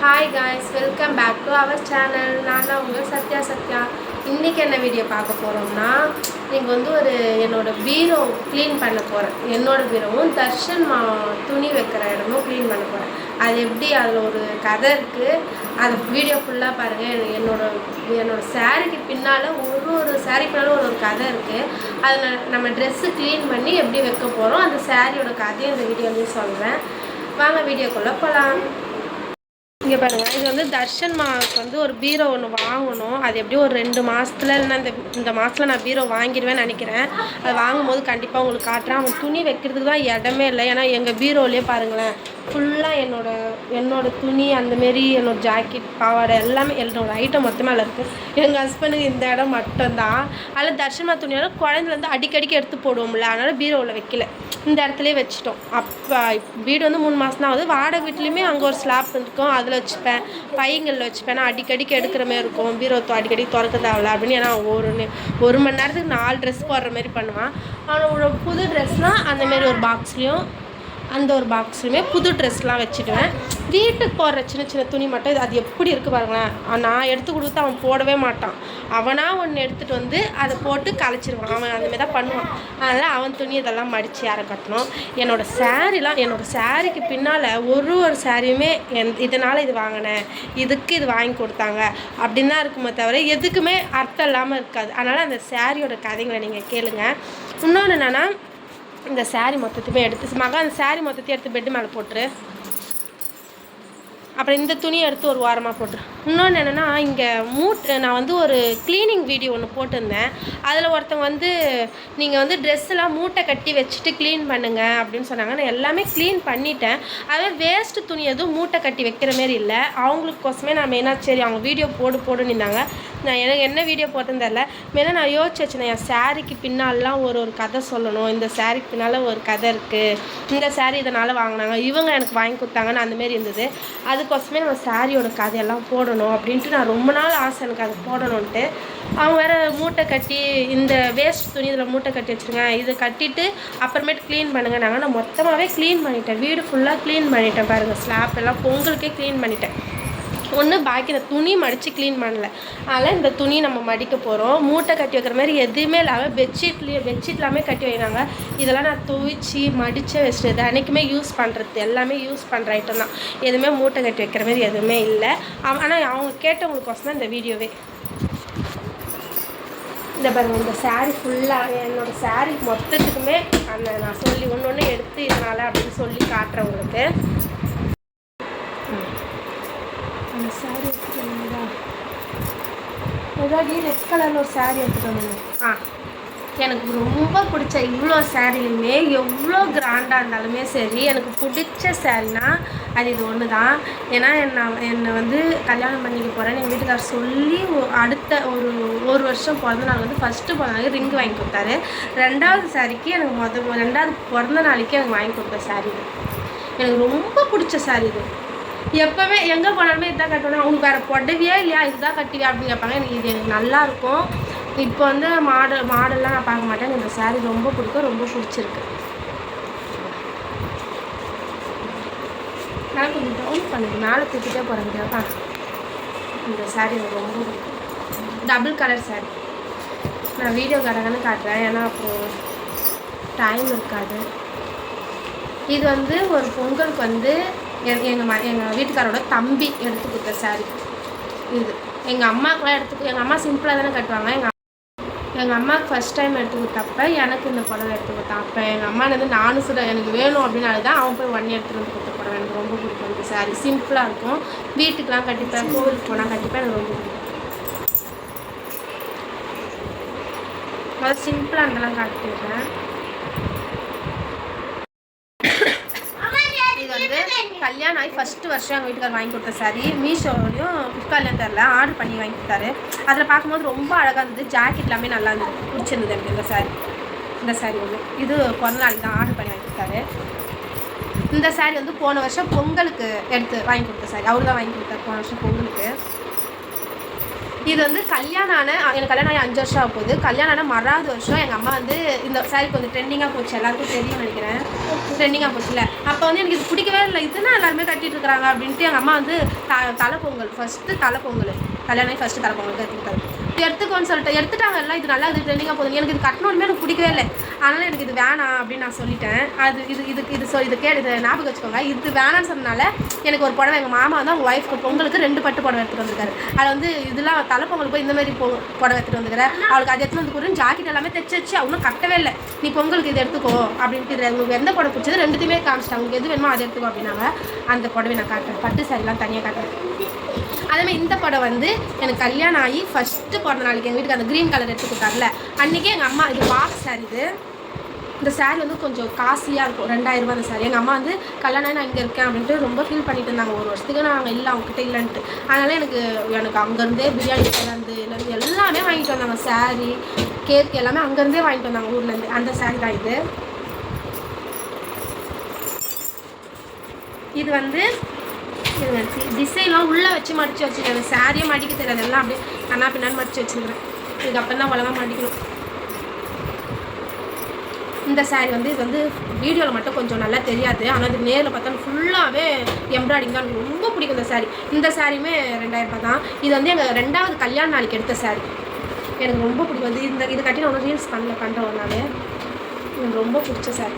Hi guys welcome back to our channel நான் தான் உங்கள் சத்யா சத்யா. இன்றைக்கி என்ன வீடியோ பார்க்க போகிறோம்னா நீங்கள் வந்து ஒரு என்னோடய பீரோ க்ளீன் பண்ண போகிறேன் என்னோடய பீரோவும் தர்ஷன் மா துணி வைக்கிற இடமும் க்ளீன் பண்ண போகிறேன் அது எப்படி? அதில் ஒரு கதை இருக்குது அது வீடியோ ஃபுல்லாக பாருங்கள் என்னோட என்னோடய சாரீக்கு பின்னால் ஒரு ஒரு சாரீ பின்னாலும் ஒரு ஒரு கதை இருக்குது அதில் நம்ம ட்ரெஸ்ஸு க்ளீன் பண்ணி எப்படி வைக்க போகிறோம் அந்த சாரியோட கதையை இந்த வீடியோலேயும் சொல்கிறேன் வாங்க வீடியோக்குள்ளே போகலாம் இங்கே பாருங்கள் இது வந்து தர்ஷன் மாவுக்கு வந்து ஒரு பீரோ ஒன்று வாங்கணும். அது எப்படியும் ஒரு ரெண்டு மாதத்துல இல்லைன்னா இந்த இந்த மாதத்தில் நான் பீரோ வாங்கிடுவேன்னு நினைக்கிறேன். அது வாங்கும்போது கண்டிப்பாக உங்களுக்கு காட்டுறேன். அவன் துணி வைக்கிறதுக்கு தான் இடமே இல்லை. ஏன்னா எங்கள் பீரோலேயே பாருங்களேன் ஃபுல்லாக என்னோட என்னோட துணி அந்தமாரி என்னோடய ஜாக்கெட் பாவாடை எல்லாமே என்னோடய ஐட்டம் மொத்தமாக இருக்குது எங்கள் ஹஸ்பண்டுக்கு இந்த இடம் மட்டும்தான். அதில் தர்ஷன்மா துணியோட குழந்தைலேருந்து அடிக்கடிக்கு எடுத்து போடுவோம்ல அதனால் பீரோவில் வைக்கல. இந்த இடத்துலையே வச்சுட்டோம். அப்போ வீடு வந்து மூணு மாதம் தான் ஆகுது. வாடகை வீட்லேயுமே அங்கே ஒரு ஸ்லாப் இருக்கும். அது அதில் வச்சுப்பேன் பையங்களில் வச்சுப்பேன். நான் அடிக்கடிக்கு எடுக்கிற மாதிரி இருக்கும். பீரோ அடிக்கடி திறக்க தேவையில்ல அப்படின்னு. ஏன்னா ஒரு ஒரு மணி நேரத்துக்கு நாலு ட்ரெஸ் போடுற மாதிரி பண்ணுவான் அவனோட புது ட்ரெஸ்னால் அந்தமாரி ஒரு பாக்ஸ்லேயும் அந்த ஒரு பாக்ஸ்லையுமே புது ட்ரெஸ்லாம் வச்சுடுவேன். வீட்டுக்கு போடுற சின்ன சின்ன துணி மட்டும் இது அது எப்படி இருக்குது பாருங்களேன். நான் எடுத்து கொடுத்து அவன் போடவே மாட்டான். அவனாக ஒன்று எடுத்துகிட்டு வந்து அதை போட்டு கலைச்சிருவான். அவன் அந்தமாரி தான் பண்ணுவான். அதனால் அவன் துணி இதெல்லாம் மடித்து யாரை கட்டணும்? என்னோடய சாரீலாம் என்னோடய சாரீக்கு பின்னால் ஒரு ஒரு சாரியுமே என் இதனால் இது வாங்கினேன். இதுக்கு இது வாங்கி கொடுத்தாங்க. அப்படின்னு தான் இருக்குமே தவிர எதுக்குமே அர்த்தம் இல்லாமல் இருக்காது. அதனால் அந்த சாரியோட கதைங்களை நீங்கள் கேளுங்க. இன்னொன்று என்னென்னா இந்த சாரீ மொத்தத்தையுமே எடுத்து மகா அந்த சாரீ மொத்தத்தையும் எடுத்து பெட்டு மேலே போட்டுரு. அப்புறம் இந்த துணியை எடுத்து ஒரு வாரமாக போட்டுரு. இன்னொன்று என்னென்னா இங்கே மூட் நான் வந்து ஒரு க்ளீனிங் வீடியோ ஒன்று போட்டிருந்தேன். அதில் ஒருத்தவங்க வந்து நீங்கள் வந்து ட்ரெஸ்ஸெல்லாம் மூட்டை கட்டி வச்சுட்டு க்ளீன் பண்ணுங்கள் அப்படின்னு சொன்னாங்க. நான் எல்லாமே க்ளீன் பண்ணிட்டேன். அதே வேஸ்ட்டு துணி எதுவும் மூட்டை கட்டி வைக்கிற மாரி இல்லை. அவங்களுக்கோசமே நான் மெயினாக சரி அவங்க வீடியோ போடு போடுன்னு இருந்தாங்க நான் எனக்கு என்ன வீடியோ போட்டேன்னு தெரில மெயினாக நான் யோசிச்சு வச்சுனேன் என் சாரிக்கு பின்னாலெலாம் ஒரு ஒரு கதை சொல்லணும். இந்த சாரிக்கு பின்னால் ஒரு கதை இருக்குது இந்த சாரி இதனால் வாங்கினாங்க. இவங்க எனக்கு வாங்கி கொடுத்தாங்கன்னு அந்தமாரி இருந்தது. அதுக்கோசமே நம்ம சாரியோட கதையெல்லாம் போடணும் அப்படின்ட்டு நான் ரொம்ப நாள் ஆசை எனக்கு அதை போடணுன்ட்டு அவங்க வேறு மூட்டை கட்டி இந்த வேஸ்ட் துணி இதில் மூட்டை கட்டி வச்சுருங்க இதை கட்டிட்டு அப்புறமேட்டு க்ளீன் பண்ணுங்க. நாங்கள் நான் மொத்தமாகவே க்ளீன் பண்ணிட்டேன். வீடு ஃபுல்லாக க்ளீன் பண்ணிட்டேன் பாருங்கள் ஸ்லாப் எல்லாம் பொங்கலுக்கே க்ளீன் பண்ணிட்டேன். ஒன்று பாக்கி இந்த துணி மடித்து க்ளீன் பண்ணல. அதனால் இந்த துணி நம்ம மடிக்க போகிறோம் மூட்டை கட்டி வைக்கிற மாதிரி எதுவுமே இல்லாமல் பெட்ஷீட்லேயே பெட்ஷீட் எல்லாமே கட்டி வைக்கிறாங்க. இதெல்லாம் நான் துவைச்சி மடித்து வச்சுட்டு அன்றைக்குமே யூஸ் பண்ணுறது எல்லாமே யூஸ் பண்ணுற ஐட்டம் தான். எதுவுமே மூட்டை கட்டி வைக்கிற மாதிரி எதுவுமே இல்லை. ஆனால் அவங்க கேட்டவங்களுக்கோசம் தான் இந்த வீடியோவே. இந்த பாருங்கள் இந்த சாரீ ஃபுல்லாக என்னோட சாரீ மொத்தத்துக்குமே அந்த நான் சொல்லி ஒன்று ஒன்று எடுத்து இதனால் அப்படின்னு சொல்லி காட்டுறேன் உங்களுக்கு அந்த saree எடுத்துட்டு வந்ததா முன்னாடியே ரெட் கலரில் ஒரு saree எடுத்துகிட்டு ஆ. எனக்கு ரொம்ப பிடிச்ச இவ்வளோ சாரியுமே எவ்வளோ கிராண்டாக இருந்தாலுமே சரி எனக்கு பிடிச்ச சாரினா அது இது ஒன்று தான் ஏன்னா என்ன என்னை வந்து கல்யாணம் பண்ணிக்க போகிறேன்னு எங்கள் வீட்டுக்காரர் சொல்லி அடுத்த ஒரு ஒரு வருஷம் பிறந்த நாள் வந்து ஃபஸ்ட்டு பிறந்த நாளைக்கு ரிங் வாங்கி கொடுத்தாரு. ரெண்டாவது சாரிக்கு எனக்கு மொதல் ரெண்டாவது பிறந்த நாளைக்கு எனக்கு வாங்கி கொடுத்த சாரி இது எனக்கு ரொம்ப பிடிச்ச சாரி இது எப்போவுமே எங்கே போனாலுமே இதுதான் கட்டணும் உனக்கு வேறு புடவையே இல்லையா? இதுதான் கட்டுவியா அப்படின்னு கேட்பாங்க. எனக்கு இது எனக்கு நல்லாயிருக்கும் இப்போ வந்து மாடல் மாடல்லாம் நான் பார்க்க மாட்டேன். எனக்கு இந்த saree ரொம்ப பிடிக்கும். ரொம்ப பிடிச்சிருக்கு. நான் கொஞ்சம் டவுன் பண்ணுது மேலே தூக்கிட்டே போகிறேன் கேட்பா இந்த saree எனக்கு ரொம்ப பிடிக்கும். Double colour saree. நான் வீடியோ கடகன்னு காட்டுறேன். ஏன்னா அப்போது டைம் இருக்காது. இது வந்து ஒரு பொங்கலுக்கு வந்து எங்கள் ம எங்கள் வீட்டுக்காரோட தம்பி எடுத்து கொடுத்த சாரீ இது. எங்கள் அம்மாக்கெலாம் எடுத்து எங்கள் அம்மா சிம்பிளாக தானே கட்டுவாங்க. எங்கள் எங்கள் அம்மாவுக்கு ஃபஸ்ட் டைம் எடுத்து கொடுத்தப்ப எனக்கு இந்த புடவை எடுத்து கொடுத்தான் அப்போ எங்கள் அம்மா வந்து நானும் சில எனக்கு வேணும் அப்படின்னால தான் அவன் போய் ஒன் எடுத்துகிட்டு வந்து கொடுத்த புடவை. எனக்கு ரொம்ப பிடிக்கும் இந்த சாரீ சிம்பிளாக இருக்கும். வீட்டுக்கெலாம் கட்டிப்பேன் கோவிலுக்கு போனால் கட்டிப்பேன் எனக்கு ரொம்ப பிடிக்கும். முதல்ல சிம்பிளாக இருந்தெல்லாம் காட்டிடுறேன் இது வந்து கல்யாணம் ஆகி ஃபஸ்ட்டு வருஷம் எங்கள் வீட்டுக்கார் வாங்கி கொடுத்த சாரி மீஷோலையும் ஃப்ளிப்கார்ட்லையும் தெரில. ஆர்டர் பண்ணி வாங்கி கொடுத்தாரு. அதில் பார்க்கும்போது ரொம்ப அழகாக இருந்தது. ஜாக்கெட் எல்லாமே நல்லா இருந்தது. பிடிச்சிருந்தது எனக்கு இந்த சாரி இந்த சாரி ஒன்று இது பிறந்த நாளைக்கு தான் ஆர்டர் பண்ணி வாங்கி கொடுத்தாரு. இந்த சாரி வந்து போன வருஷம் பொங்கலுக்கு எடுத்து வாங்கி கொடுத்த சாரி அவர் தான் வாங்கி கொடுத்தாரு. போன வருஷம் பொங்கலுக்கு. இது வந்து கல்யாணம் ஆன எனக்கு கல்யாணம் ஆகி அஞ்சு வருஷம் ஆக போகுது கல்யாணம் ஆனால் மறாவது வருஷம் எங்கள் அம்மா வந்து இந்த சாரி கொஞ்சம் ட்ரெண்டிங்காக போச்சு. எல்லாருக்கும் தெரியும் நினைக்கிறேன். ட்ரெண்டிங்காக போச்சுல அப்போ வந்து எனக்கு இது பிடிக்கவே இல்லை. இதுனா எல்லாருமே கட்டிட்டு இருக்கிறாங்க அப்படின்ட்டு எங்கள் அம்மா வந்து த தலை பொங்கல் ஃபஸ்ட்டு தலை பொங்கல் கல்யாணம் ஆகி ஃபஸ்ட்டு தலை பொங்கல் கற்றுக்கிட்டாரு எடுத்துக்கோன்னு சொல்லிட்டு எடுத்துட்டாங்க எல்லாம் இது நல்லா இது ட்ரெண்டிங்காக போதும் எனக்கு இது கட்டணுமே எனக்கு பிடிக்கவே இல்லை. அதனால் எனக்கு இது வேணாம் அப்படின்னு நான் சொல்லிட்டேன். அது இது இதுக்கு இது சொல் இது கேடு ஞாபகம் வச்சுக்கோங்க. இது வேணாம்னு சொன்னனால எனக்கு ஒரு புடவை எங்கள் மாமா வந்து அவங்க ஒய்ஃப்க்கு பொங்கலுக்கு ரெண்டு பட்டு புடவை எடுத்துகிட்டு வந்திருக்காரு. அதில் வந்து இதெல்லாம் தலை பொங்கல் போய் இந்த மாதிரி பொ புடவை எடுத்துகிட்டு வந்துக்கிறேன் அவளுக்கு அது எடுத்துகிட்டு வந்து கொடுத்து ஜாக்கெட் எல்லாமே தைச்சு வச்சு அவனும் கட்டவே இல்லை. நீ பொங்கலுக்கு இது எடுத்துக்கோ அப்படின்ட்டு உங்களுக்கு எந்த புடவை பிடிச்சது ரெண்டுத்தையுமே காமிச்சிட்டாங்க. உங்களுக்கு எது வேணுமோ அதை எடுத்துக்கோ அப்படின்னாங்க. அந்த புடவை நான் காட்டுறேன். பட்டு சாரிலாம் தனியாக காட்டுறேன். அதேமாதிரி இந்த படம் வந்து எனக்கு கல்யாணம் ஆகி ஃபஸ்ட்டு பிறந்த நாளைக்கு எங்கள் வீட்டுக்கு அந்த க்ரீன் கலர் எடுத்து கொடுத்தாருல அன்றைக்கே எங்கள் அம்மா இது வாக் சாரி இது. இந்த சாரி வந்து கொஞ்சம் காஸ்ட்லியாக இருக்கும் ரெண்டாயிரரூபா அந்த சாரி எங்கள் அம்மா வந்து கல்யாணம் நான் இங்கே இருக்கேன் அப்படின்ட்டு ரொம்ப ஃபீல் பண்ணிட்டு இருந்தாங்க. ஒரு வருஷத்துக்கு நாங்கள் இல்லை அவங்ககிட்ட இல்லைன்ட்டு. அதனால் எனக்கு எனக்கு அங்கேருந்தே பிரியாணி கலந்து இல்லை எல்லாமே வாங்கிட்டு வந்தாங்க. சாரி கேக் எல்லாமே அங்கேருந்தே வாங்கிட்டு வந்தாங்க ஊர்லேருந்து அந்த சாரி தான் இது. இது வந்து டிசைன்லாம் உள்ளே வச்சு மடித்து வச்சுருக்கேன் சாரியே மடிக்க தெரியாது. எல்லாம் அப்படியே கண்ணா பின்னான்னு மடித்து வச்சுருக்கிறேன் இதுக்கு அப்புறம் தான் உலகம் மடிக்கணும். இந்த சாரி வந்து இது வந்து வீடியோவில் மட்டும் கொஞ்சம் நல்லா தெரியாது. ஆனால் இது நேரில் பார்த்தா ஃபுல்லாகவே எம்ப்ராய்டிங் தான் எனக்கு ரொம்ப பிடிக்கும் இந்த சாரி இந்த சாரியுமே ரெண்டாயிரம் ரூபாய் தான். இது வந்து எங்கள் ரெண்டாவது கல்யாண நாளைக்கு எடுத்த சாரி எனக்கு ரொம்ப பிடிக்கும். இது இந்த இது கட்டி நான் ஒன்றும் ரீல்ஸ் பண்ணல பண்ணுறோம் நான் எனக்கு ரொம்ப பிடிச்ச சாரி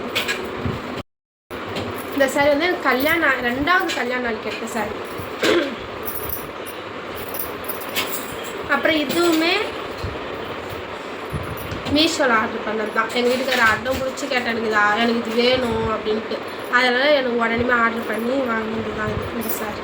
இந்த சாரி வந்து எனக்கு கல்யாணம் ரெண்டாவது கல்யாண நாளைக்கு எடுத்த சாரி அப்புறம் இதுவுமே மீஷோவில் ஆர்டர் பண்ணது தான் எங்கள் வீட்டுக்கார அடம் பிடிச்சி கேட்டேன் எனக்கு இது எனக்கு இது வேணும் அப்படின்ட்டு. அதனால் எனக்கு உடனே ஆர்டர் பண்ணி வாங்கினது தான் இது இந்த சாரி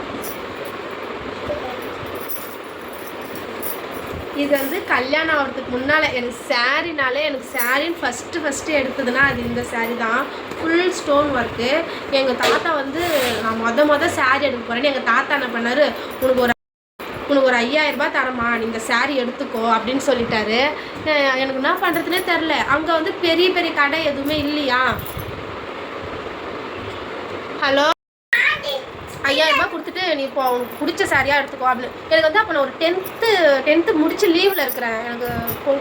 இது வந்து கல்யாணம் ஆகிறதுக்கு முன்னால் எனக்கு சாரினாலே எனக்கு சாரின்னு ஃபஸ்ட்டு ஃபஸ்ட்டு எடுத்ததுன்னா அது இந்த சாரீ தான். ஃபுல் ஸ்டோன் ஒர்க்கு எங்கள் தாத்தா வந்து நான் மொத மொதல் சாரீ எடுக்க போகிறேன்னு எங்கள் தாத்தா என்ன பண்ணார்? உனக்கு ஒரு உனக்கு ஒரு ஐயாயிரம் ரூபாய் தரமா நீ இந்த சாரீ எடுத்துக்கோ அப்படின்னு சொல்லிட்டாரு. எனக்கு என்ன பண்ணுறதுனே தெரில அங்கே வந்து பெரிய பெரிய கடை எதுவுமே இல்லையா? ஹலோ? ஐயாயிரரூபா கொடுத்துட்டு நீ இப்போ பிடிச்ச சாரியாக எடுத்துக்கோ அப்படின்னு. எனக்கு வந்து அப்போ நான் ஒரு டென்த்து டென்த்து முடிச்சு லீவில் இருக்கிறேன். எனக்கு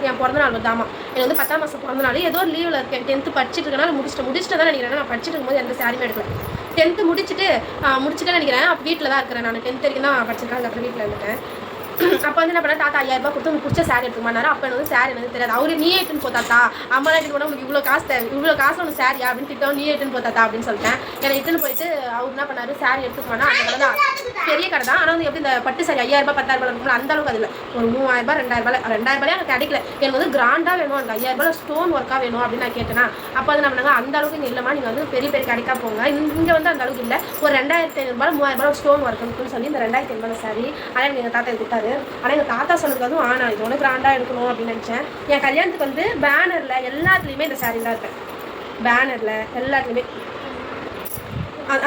என் பிறந்த நாள் வந்தாமா எனக்கு வந்து பத்தாம் மாதம் பிறந்த நாள் ஏதோ ஒரு லீவில் இருக்கேன். டென்த்து படிச்சுட்டு இருக்கனால முடிச்சுட்டு முடிச்சுட்டு தான் நினைக்கிறேன். நான் படிச்சுட்டு இருக்கும்போது எந்த சாரியுமே எடுக்கல. டென்த்து முடிச்சுட்டு முடிச்சுட்டு நினைக்கிறேன். அப்போ வீட்டில் தான் இருக்கிறேன் நான். டென்த் வரைக்கும் தான் படிச்சிருக்கேன். அதுக்கப்புறம் வீட்டில் இருந்துட்டேன். அப்போ வந்து என்ன பண்ண தாத்தா ஐயாயிரம் ரூபாய் கொடுத்து உங்களுக்கு பிடிச்ச சாரி எடுத்துமானாரு அப்போ எனக்கு வந்து சாரி எனக்கு தெரியாது. அவரு நீ எடுத்துன்னு போ தாத்தா. அம்மா எடுத்து போனால் உங்களுக்கு இவ்வளோ காசு தேவை இவ்வளோ காசு உனக்கு சாரியா அப்படின்னு திட்டம் நீ எடுத்துன்னு போ தாத்தா அப்படின்னு சொல்லிட்டேன். என்னை இட்டுன்னு போயிட்டு அவர் என்ன பண்ணாரு? சாரி எடுத்துட்டு போனா அந்த தான். பெரிய கடை தான். ஆனால் வந்து எப்படி இந்த பட்டு சாரி ஐயாயிரம் ரூபாய் பத்தாயிரம் ரூபாய் இருக்கும்ல அந்த அளவுக்கு அதில் ஒரு மூவாயிரம் ரூபாய் ரெண்டாயிரம் ரூபாய் ரெண்டாயிரம் ரூபாய் எனக்கு கிடைக்கல. எனக்கு வந்து கிராண்டாக வேணும். எனக்கு ஐயாயிரம் ரூபாய் ஸ்டோன் ஒர்க்காக வேணும் அப்படின்னு நான் கேட்டேன்னா அப்போ வந்து நம்ம நாங்கள் அந்த அளவுக்கு இங்கே இல்லைம்மா. நீங்கள் வந்து பெரிய பெரிய கடைக்காக போங்க. இங்கே வந்து அந்த அளவுக்கு இல்லை. ஒரு ரெண்டாயிரத்தி ஐநூறுபா மூவாயிரம் ரூபாய் ஸ்டோன் ஒர்க் இருக்குன்னு சொல்லி இந்த ரெண்டாயிரத்தி ஐநூறுபா சாரி ஆனால் எனக்கு எங்கள் தாத்தா கொடுத்தாரு. ஆனால் எங்கள் தாத்தா சொன்னது வந்து ஆனால் இது ஒன்று கிராண்டாக எடுக்கணும் அப்படின்னு நினச்சேன். என் கல்யாணத்துக்கு வந்து பேனரில் எல்லாத்துலேயுமே இந்த சாரி தான் இருக்கேன் பேனரில் எல்லாத்துலேயுமே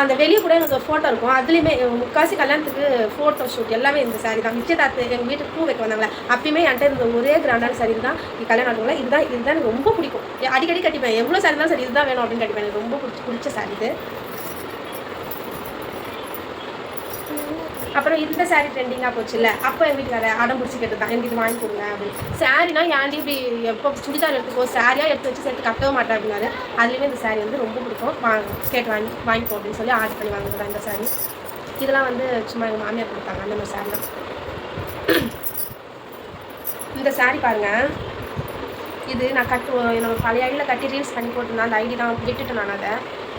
அந்த வெளியே கூட எனக்கு ஃபோட்டோ இருக்கும். அதுலேயுமே முக்காசி கல்யாணத்துக்கு ஃபோட்டோ ஷூட் எல்லாமே இந்த சாரி தான். நிச்சயதார்த்து எங்கள் வீட்டுக்கு பூ வைக்க வந்தாங்களே அப்பயுமே என்கிட்ட இருந்த ஒரே கிராண்டான சாரி தான் இது கல்யாணம் ஆகுங்களா இதுதான் இதுதான் எனக்கு ரொம்ப பிடிக்கும். அடிக்கடி கட்டிப்பேன். எவ்வளோ சாரி தான் சரி இதுதான் வேணும் அப்படின்னு கட்டிப்பேன். எனக்கு ரொம்ப பிடிச்ச பிடிச்ச சாரி இது. அப்புறம் இந்த சாரீ ட்ரெண்டிங்காக போச்சுல்ல அப்போ எங்கள் வீட்டுக்கார அடம் பிடிச்சி கேட்டு தான் எனக்கு இது வாங்கி கொடுங்க அப்படின்னு. சாரினா ஏன்டி இப்படி எப்போ சுடிதார் எடுத்துக்கோ சாரியாக எடுத்து வச்சு சேர்த்து கட்டவும் மாட்டேன் அப்படின்னாரு. அதுலேயுமே இந்த சாரி வந்து ரொம்ப பிடிக்கும். வாங்க கேட்டு வாங்கி வாங்கிக்கோ அப்படின்னு சொல்லி ஆர்டர் பண்ணி வாங்கிக்கிறேன் இந்த சாரி இதெல்லாம் வந்து சும்மா எங்கள் மாமியார் கொடுத்தாங்க அந்த மாதிரி சாரிலாம் இந்த சாரி பாருங்க. இது நான் கட்டு என்னோட பழைய ஐடியில் கட்டி ரீல்ஸ் பண்ணி போட்டிருந்தேன். அந்த ஐடி தான் விட்டுட்டேன் நான் அதை.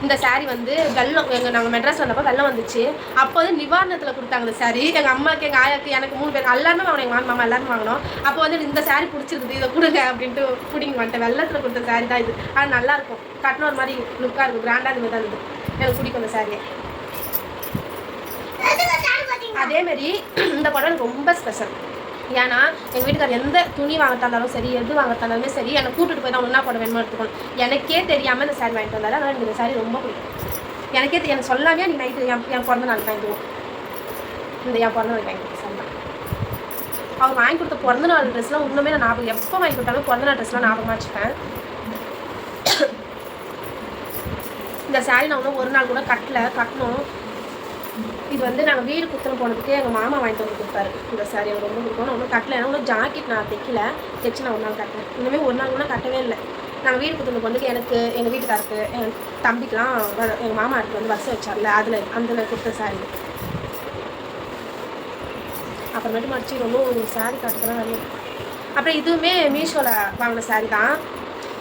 இந்த saree வந்து வெள்ளம் எங்கள் நாங்கள் மெட்ராஸ் வந்தப்போ வெள்ளம் வந்துச்சு. அப்போ வந்து நிவாரணத்தில் கொடுத்தாங்க இந்த saree. எங்கள் அம்மாவுக்கு எங்கள் ஆயாக்கு எனக்கு மூணு பேர் எல்லாருமே வாங்கினோம். எங்கள் மாமா மாமா எல்லாரும் வாங்கினோம். அப்போ வந்து இந்த saree பிடிச்சிருக்குது இதை கொடுங்க அப்படின்ட்டு பிடிங்க வந்துட்டேன். வெள்ளத்தில் கொடுத்த saree தான் இது. ஆனால் நல்லாயிருக்கும் கட்டின ஒரு மாதிரி லுக்காக இருக்கும். கிராண்டாக இது தான் இது எனக்கு பிடிக்கும் இந்த சாரியை அதே மாதிரி இந்த படம் எனக்கு ரொம்ப ஸ்பெஷல் ஏன்னா எங்கள் வீட்டுக்கார் எந்த துணி வாங்கத்தா இருந்தாலும் சரி எது வாங்கத்தாலுமே சரி என்னை கூட்டிட்டு போய் தான் ஒன்றா போட வேணுமோ எடுத்துக்கணும். எனக்கே தெரியாமல் இந்த சாரி வாங்கிட்டு வந்தாரு. அதனால் எனக்கு இந்த சாரி ரொம்ப பிடிக்கும். எனக்கே எனக்கு சொல்லாமே நீ நைட்டு என் என் பிறந்த நாள் வாங்கிடுவோம் இந்த என் பிறந்த நாள் வாங்கி சரி அவர் வாங்கி கொடுத்த பிறந்த நாள் ட்ரெஸ்லாம் இன்னுமே நான் ஞாபகம் எப்போ வாங்கி கொடுத்தாலும் பிறந்த நாள் ட்ரெஸ்லாம் ஞாபகமாக வச்சுப்பேன். இந்த சாரி நான் இன்னும் ஒரு நாள் கூட கட்டல கட்டணும். இது வந்து நாங்கள் வீடு குத்தனை போனதுக்கு எங்கள் மாமா வாங்கிட்டு வந்து கொடுத்தாரு. இந்த சாரி எனக்கு ரொம்ப பிடிக்கும். ஒன்றும் கட்டல. ஏன்னா ஒன்றும் ஜாக்கெட் நான் தைக்கல. தைச்சு நான் ஒரு நாள் கட்டினேன் இனிமேல் ஒரு நாள் கூட கட்டவே இல்லை. நாங்கள் வீடு குத்தணும் போனதுக்கு எனக்கு எங்கள் வீட்டுக்காருக்கு என் தம்பிக்கெலாம் எங்கள் மாமா எடுத்து வந்து பஸ் வச்சார்ல அதில் அந்த கொடுத்த சாரி அப்புறமேட்டு மடிச்சு ரொம்ப ஒரு சாரி காட்டுறதுலாம் நிறைய அப்புறம் இதுவுமே மீஷோவில் வாங்கின சாரி தான்.